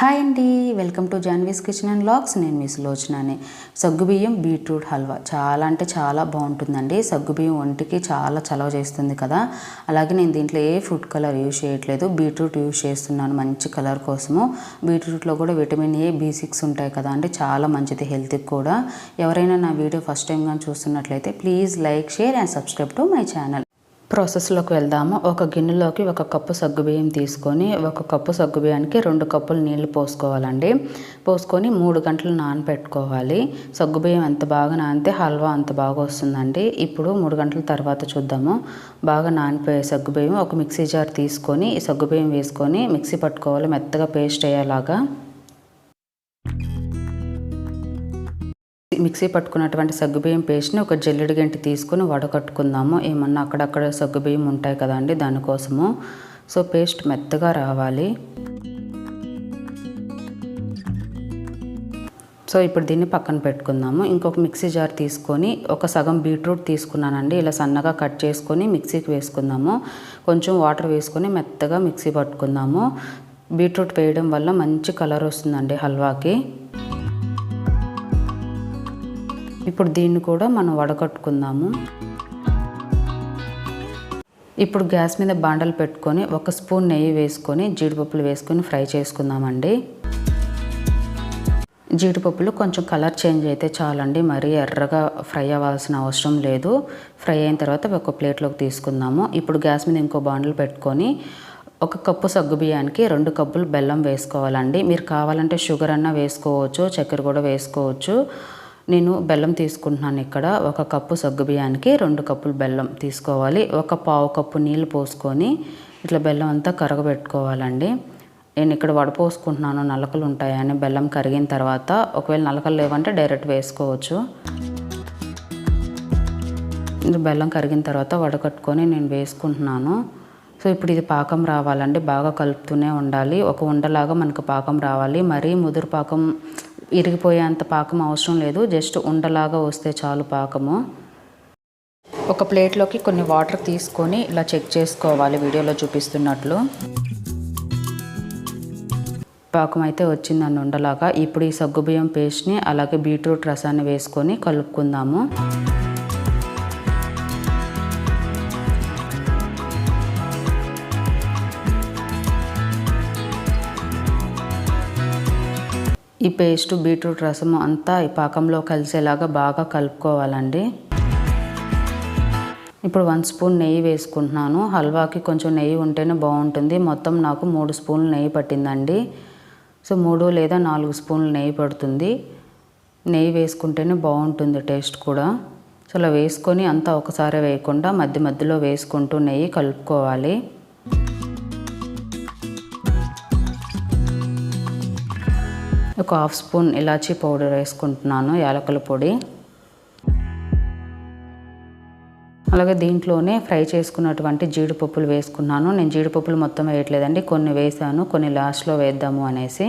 Hi అండి welcome to Janvi's kitchen and logs నేను మీ సులోచనని. సగ్గుబియ్యం బీట్రూట్ హల్వా. చాలా అంటే చాలా బాగుంటుందండి. సగ్గుబియ్యం ఒంటికి చాలా చలవ చేస్తుంది కదా. అలాగే నేను దీంట్లో ఏ ఫుడ్ కలర్ యూజ్ చేయట్లేదు. బీట్రూట్ యూజ్ చేస్తున్నాను మంచి కలర్ కోసము. బీట్రూట్లో కూడా విటమిన్ ఏ బీ సిక్స్ ఉంటాయి కదా అంటే చాలా మంచిది హెల్త్కి కూడా. ఎవరైనా నా వీడియో ఫస్ట్ టైం కానీ చూస్తున్నట్లయితే please like share and subscribe to my channel. ప్రాసెస్లోకి వెళ్దాము. ఒక గిన్నెలోకి ఒక కప్పు సగ్గుబియ్యం తీసుకొని ఒక కప్పు సగ్గుబియ్యానికి రెండు కప్పులు నీళ్ళు పోసుకోవాలండి. పోసుకొని మూడు గంటలు నానబెట్టుకోవాలి సగ్గుబియ్యం ఎంత బాగా నానితే హల్వా అంత బాగా వస్తుందండి. ఇప్పుడు మూడు గంటల తర్వాత చూద్దాము. బాగా నానిపోయే సగ్గుబియ్యం ఒక మిక్సీ జార్ తీసుకొని ఈ సగ్గుబియ్యం వేసుకొని మిక్సీ పట్టుకోవాలి. మెత్తగా పేస్ట్ అయ్యేలాగా. మిక్సీ పట్టుకున్నటువంటి సగ్గుబియ్యం పేస్ట్ని ఒక జల్లెడు గంటి తీసుకుని వడకట్టుకుందాము. ఏమన్నా అక్కడక్కడ సగ్గుబియ్యం ఉంటాయి కదండి దానికోసము. సో పేస్ట్ మెత్తగా రావాలి. సో ఇప్పుడు దీన్ని పక్కన పెట్టుకుందాము. ఇంకొక మిక్సీ జార్ తీసుకొని ఒక సగం బీట్రూట్ తీసుకున్నానండి. ఇలా సన్నగా కట్ చేసుకొని మిక్సీకి వేసుకుందాము. కొంచెం వాటర్ వేసుకొని మెత్తగా మిక్సీ పట్టుకుందాము. బీట్రూట్ వేయడం వల్ల మంచి కలర్ వస్తుందండి హల్వాకి. ఇప్పుడు దీన్ని కూడా మనం వడకట్టుకుందాము. ఇప్పుడు గ్యాస్ మీద బాండలు పెట్టుకొని ఒక స్పూన్ నెయ్యి వేసుకొని జీడిపప్పులు వేసుకొని ఫ్రై చేసుకుందామండి. జీడిపప్పులు కొంచెం కలర్ చేంజ్ అయితే చాలండి మరీ ఎర్రగా ఫ్రై అవ్వాల్సిన అవసరం లేదు. ఫ్రై అయిన తర్వాత ఒక ప్లేట్లోకి తీసుకుందాము. ఇప్పుడు గ్యాస్ మీద ఇంకో బాండలు పెట్టుకొని ఒక కప్పు సగ్గు బియ్యానికి రెండు కప్పులు బెల్లం వేసుకోవాలండి. మీరు కావాలంటే షుగర్ అన్న వేసుకోవచ్చు చక్కెర కూడా వేసుకోవచ్చు. నేను బెల్లం తీసుకుంటున్నాను ఇక్కడ. ఒక కప్పు సగ్గు బియ్యానికి రెండు కప్పులు బెల్లం తీసుకోవాలి. ఒక పావు కప్పు నీళ్ళు పోసుకొని ఇట్లా బెల్లం అంతా కరగబెట్టుకోవాలండి. నేను ఇక్కడ వడపోసుకుంటున్నాను నలకలు ఉంటాయని బెల్లం కరిగిన తర్వాత ఒకవేళ నలకలు లేవంటే డైరెక్ట్ వేసుకోవచ్చు. బెల్లం కరిగిన తర్వాత వడకట్టుకొని నేను వేసుకుంటున్నాను. సో ఇప్పుడు ఇది పాకం రావాలండి. బాగా కలుపుతూనే ఉండాలి. ఒక ఉండలాగా మనకు పాకం రావాలి. మరీ ముదురు పాకం ఇరిగిపోయేంత పాకం అవసరం లేదు. జస్ట్ ఉండలాగా వస్తే చాలు పాకము. ఒక ప్లేట్లోకి కొన్ని వాటర్ తీసుకొని ఇలా చెక్ చేసుకోవాలి. వీడియోలో చూపిస్తున్నట్లు. పాకం అయితే వచ్చిందండి ఉండలాగా. ఇప్పుడు ఈ సగ్గుబియ్యం పేస్ట్ని అలాగే బీట్రూట్ రసాన్ని వేసుకొని కలుపుకుందాము. ఈ పేస్ట్ బీట్రూట్ రసం అంతా ఈ పాకంలో కలిసేలాగా బాగా కలుపుకోవాలండి. ఇప్పుడు వన్ స్పూన్ నెయ్యి వేసుకుంటున్నాను. హల్వాకి కొంచెం నెయ్యి ఉంటేనే బాగుంటుంది. మొత్తం నాకు మూడు స్పూన్లు నెయ్యి పట్టిందండి. సో మూడు లేదా నాలుగు స్పూన్లు నెయ్యి పడుతుంది. నెయ్యి వేసుకుంటేనే బాగుంటుంది టేస్ట్ కూడా. సో అలా వేసుకొని అంతా ఒకసారి వేయకుండా మధ్య మధ్యలో వేసుకుంటూ నెయ్యి కలుపుకోవాలి. ఒక హాఫ్ స్పూన్ ఇలాచీ పౌడర్ వేసుకుంటున్నాను యాలకుల పొడి. అలాగే దీంట్లోనే ఫ్రై చేసుకున్నటువంటి జీడిపప్పులు వేసుకున్నాను. నేను జీడిపప్పులు మొత్తం వేయట్లేదండి కొన్ని వేసాను కొన్ని లాస్ట్లో వేద్దాము అనేసి.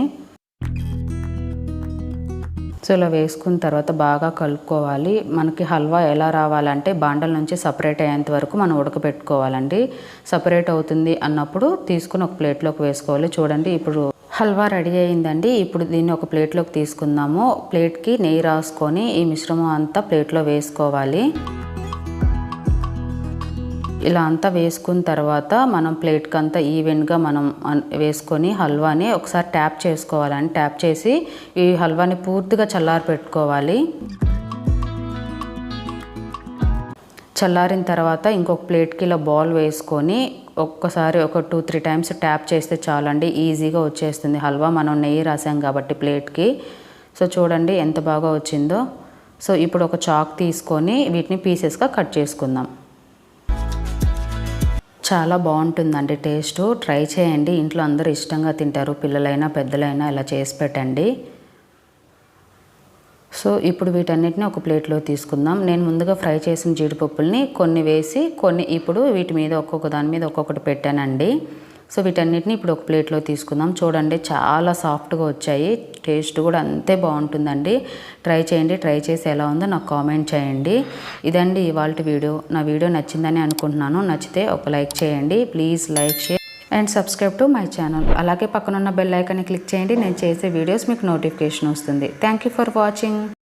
సో ఇలా వేసుకున్న తర్వాత బాగా కలుపుకోవాలి. మనకి హల్వా ఎలా రావాలంటే బాండల నుంచి సపరేట్ అయ్యేంత వరకు మనం ఉడకబెట్టుకోవాలండి సపరేట్ అవుతుంది అన్నప్పుడు తీసుకుని ఒక ప్లేట్లోకి వేసుకోవాలి. చూడండి ఇప్పుడు హల్వా రెడీ అయిందండి. ఇప్పుడు దీన్ని ఒక ప్లేట్లోకి తీసుకుందాము. ప్లేట్కి నెయ్యి రాసుకొని ఈ మిశ్రమం అంతా ప్లేట్లో వేసుకోవాలి. ఇలా అంతా వేసుకున్న తర్వాత మనం ప్లేట్కి అంతా ఈవెంట్గా మనం వేసుకొని హల్వాని ఒకసారి ట్యాప్ చేసుకోవాలని ట్యాప్ చేసి ఈ హల్వాని పూర్తిగా చల్లారి పెట్టుకోవాలి. చల్లారిన తర్వాత ఇంకొక ప్లేట్కి ఇలా బాల్ వేసుకొని ఒక్కసారి ఒక టూ త్రీ టైమ్స్ ట్యాప్ చేస్తే చాలండి. ఈజీగా వచ్చేస్తుంది. హల్వా మనం నెయ్యి రాసాం కాబట్టి ప్లేట్కి. సో చూడండి ఎంత బాగా వచ్చిందో. సో ఇప్పుడు ఒక చాక్ తీసుకొని వీటిని పీసెస్గా కట్ చేసుకుందాం. చాలా బాగుంటుందండి టేస్ట్. ట్రై చేయండి. ఇంట్లో అందరూ ఇష్టంగా తింటారు. పిల్లలైనా పెద్దలైనా ఇలా చేసి పెట్టండి. సో ఇప్పుడు వీటన్నిటిని ఒక ప్లేట్లో తీసుకుందాం. నేను ముందుగా ఫ్రై చేసిన జీడిపప్పుల్ని కొన్ని వేసి కొన్ని ఇప్పుడు వీటి మీద ఒక్కొక్క దాని మీద ఒక్కొక్కటి పెట్టానండి. సో వీటన్నిటిని ఇప్పుడు ఒక ప్లేట్లో తీసుకుందాం. చూడండి చాలా సాఫ్ట్గా వచ్చాయి. టేస్ట్ కూడా అంతే బాగుంటుందండి. ట్రై చేయండి. ట్రై చేసి ఎలా ఉందో నాకు కామెంట్ చేయండి. ఇదండి ఇవాళ వీడియో. నా వీడియో నచ్చిందని అనుకుంటున్నాను. నచ్చితే ఒక లైక్ చేయండి. Please like share and subscribe to my channel అలాగే పక్కనున్న బెల్ ఐకాన్ని క్లిక్ చేయండి. నేను చేసే వీడియోస్ మీకు నోటిఫికేషన్ వస్తుంది. Thank you for watching